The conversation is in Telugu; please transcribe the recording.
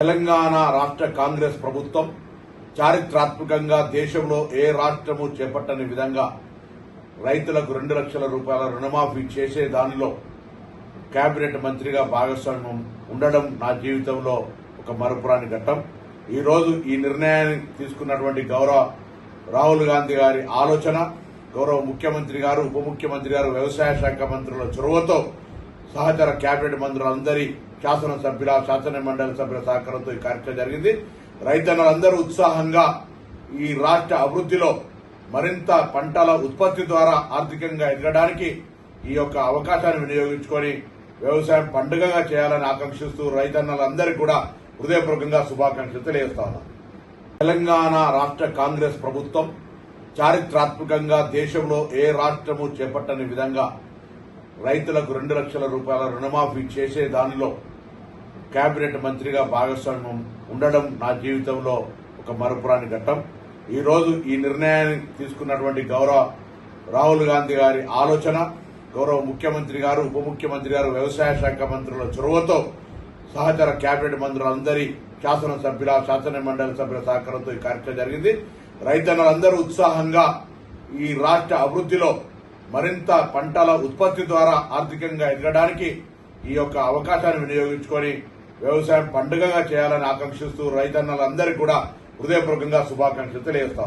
తెలంగాణ రాష్ట్ర కాంగ్రెస్ ప్రభుత్వం చారిత్రాత్మకంగా దేశంలో ఏ రాష్ట్రము చేపట్టని విధంగా రైతులకు రెండు లక్షల రూపాయల రుణమాఫీ చేసే దానిలో కేబినెట్ మంత్రిగా భాగస్వామ్యం ఉండడం నా జీవితంలో ఒక మరుపురాని ఘట్టం. ఈరోజు ఈ నిర్ణయాన్ని తీసుకున్నటువంటి గౌరవ రాహుల్ గాంధీ గారి ఆలోచన గౌరవ ముఖ్యమంత్రి గారు ఉప ముఖ్యమంత్రి గారు వ్యవసాయ శాఖ మంత్రుల చొరవతో సహచర కేబినెట్ మంత్రులందరి శాసనసభ్యుల శాసన మండలి సభ్యుల సహకారంతో ఈ కార్యక్రమం జరిగింది. రైతన్నలందరూ ఉత్సాహంగా ఈ రాష్ట్ర అభివృద్ధిలో మరింత పంటల ఉత్పత్తి ద్వారా ఆర్థికంగా ఎదగడానికి ఈ యొక్క అవకాశాన్ని వినియోగించుకొని వ్యవసాయం పండుగగా చేయాలని ఆకాంక్షిస్తూ రైతన్నలందరికీ కూడా హృదయపూర్వకంగా శుభాకాంక్షలు తెలియజేస్తా తెలంగాణ రాష్ట్ర కాంగ్రెస్ ప్రభుత్వం చారిత్రాత్మకంగా దేశంలో ఏ రాష్ట్రము చేపట్టని విధంగా రైతులకు రెండు లక్షల రూపాయల రుణమాఫీ చేసే దానిలో కేబినెట్ మంత్రిగా భాగస్వామ్యం ఉండడం నా జీవితంలో ఒక మరపురాని ఘట్టం. ఈరోజు ఈ నిర్ణయాన్ని తీసుకున్నటువంటి గౌరవ రాహుల్ గాంధీ గారి ఆలోచన గౌరవ ముఖ్యమంత్రి గారు ఉప ముఖ్యమంత్రి గారు వ్యవసాయ శాఖ మంత్రుల చొరవతో సహచర కేబినెట్ మంత్రులందరి శాసనసభ్యుల శాసన మండలి సభ్యుల సహకారంతో ఈ కార్యక్రమం జరిగింది. రైతన్నలందరూ ఉత్సాహంగా ఈ రాష్ట్ర అభివృద్ధిలో మరింత పంటల ఉత్పత్తి ద్వారా ఆర్థికంగా ఎదగడానికి ఈ యొక్క అవకాశాన్ని వినియోగించుకొని వ్యవసాయం పండుగగా చేయాలని ఆకాంక్షిస్తూ రైతన్నలందరికీ కూడా హృదయపూర్వకంగా శుభాకాంక్షలు తెలియజేస్తా